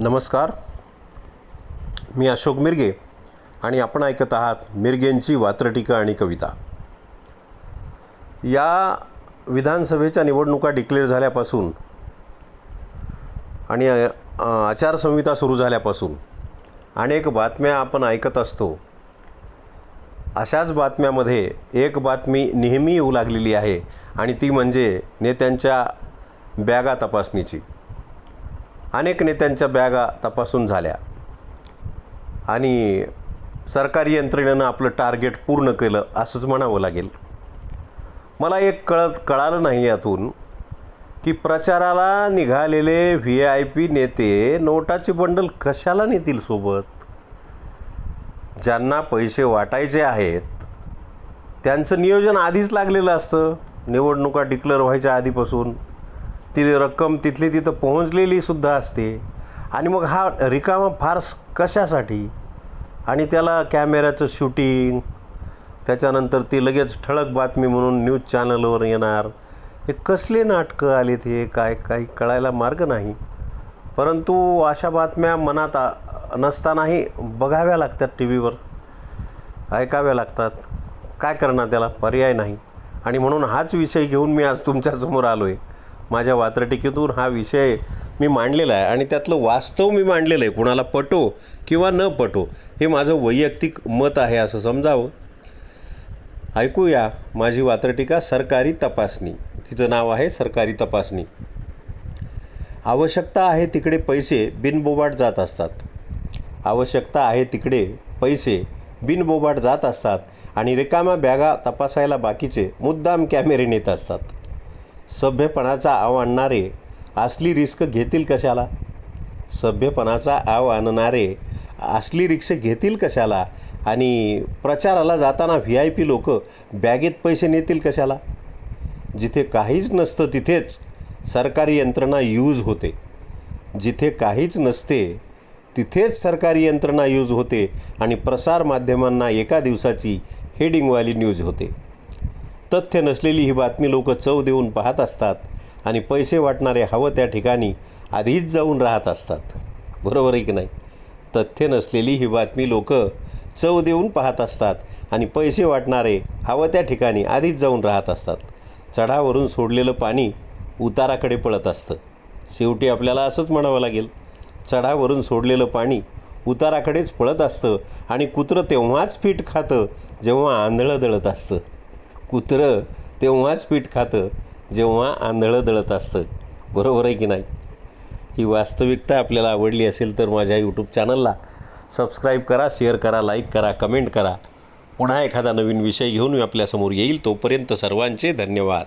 नमस्कार. मी अशोक मिरगे आणि आपण ऐकत आहात मिरगेंची वात्रटिका आणि कविता. या विधानसभेच्या निवडणुका डिक्लेअर झाल्यापासून आणि आचारसंहिता सुरू झाल्यापासून अनेक बातम्या आपण ऐकत असतो. अशाच बातम्यामध्ये एक बातमी नेहमी येऊ लागलेली आहे आणि ती म्हणजे नेत्यांच्या बॅगा तपासणीची. अनेक नेत्यांच्या बॅगा तपासून झाल्या. आणि सरकारी यंत्रणेनं आपलं टार्गेट पूर्ण केलं असंच म्हणावं लागेल. मला एक कळत कळालं नाही यातून की प्रचाराला निघालेले व्ही आय पी नेते नोटाचे बंडल कशाला नेतील सोबत? ज्यांना पैसे वाटायचे आहेत त्यांचं नियोजन आधीच लागलेलं असतं. निवडणुका डिक्लेअर व्हायच्या आधीपासून. ती रक्कम तिथली तिथं पोहोचलेली सुद्धा असते. आणि मग हा रिकामा फार्स कशासाठी? आणि त्याला कॅमेऱ्याचं शूटिंग त्याच्यानंतर ती लगेच ठळक बातमी म्हणून न्यूज चॅनलवर येणार. हे कसले नाटकं आलेत हे? काय काही कळायला मार्ग नाही. परंतु अशा बातम्या मनात नसतानाही बघाव्या लागतात टी व्हीवर ऐकाव्या लागतात. काय करणार त्याला? पर्याय नाही. आणि म्हणून हाच विषय घेऊन मी आज तुमच्यासमोर आलो आहे माझ्या वात्रटिकेतून हा विषय मी मांडलेला आहे आणि त्यातलं वास्तव मी मांडलेलं आहे. कुणाला पटो किंवा न पटो हे माझं वैयक्तिक मत आहे असं समजावं. ऐकूया माझी वात्रटिका सरकारी तपासणी. तिचं नाव आहे सरकारी तपासणी. आवश्यकता आहे तिकडे पैसे बिनबोबाट जात असतात. आवश्यकता आहे तिकडे पैसे बिनबोबाट जात असतात आणि रिकाम्या बॅगा तपासायला बाकीचे मुद्दाम कॅमेरे नेत असतात. सभ्यपणाचा आव आणणारे असली रिस्क घेतील कशाला? सभ्यपणाचा आव आणणारे असली रिक्ष घेतील कशाला? आणि प्रचाराला जाताना व्ही आय पी लोक बॅगेत पैसे नेतील कशाला? जिथे काहीच नसतं तिथेच सरकारी यंत्रणा यूज होते. जिथे काहीच नसते तिथेच सरकारी यंत्रणा यूज होते आणि प्रसारमाध्यमांना एका दिवसाची हेडिंगवाली न्यूज होते. तथ्य नसलेली ही बातमी लोक चव देऊन पाहत असतात आणि पैसे वाटणारे हवं त्या ठिकाणी आधीच जाऊन राहत असतात. बरोबर आहे की नाही? तथ्य नसलेली ही बातमी लोक चव देऊन पाहत असतात आणि पैसे वाटणारे हवं त्या ठिकाणी आधीच जाऊन राहत असतात. चढावरून सोडलेलं पाणी उताराकडे पळत असतं. शेवटी आपल्याला असंच म्हणावं लागेल. चढावरून सोडलेलं पाणी उताराकडेच पळत असतं आणि कुत्रं तेव्हाच पीठ खातं जेव्हा आंधळं दळत असतं. कुत्रं तेव्हाच पीठ खातं जेव्हा आंधळं दळत असतं. बरोबर आहे की नाही? ही वास्तविकता आपल्याला आवडली असेल तर माझ्या यूट्यूब चॅनलला सबस्क्राईब करा शेअर करा लाईक करा कमेंट करा. पुन्हा एखादा नवीन विषय घेऊन मी आपल्यासमोर येईल. तोपर्यंत सर्वांचे धन्यवाद.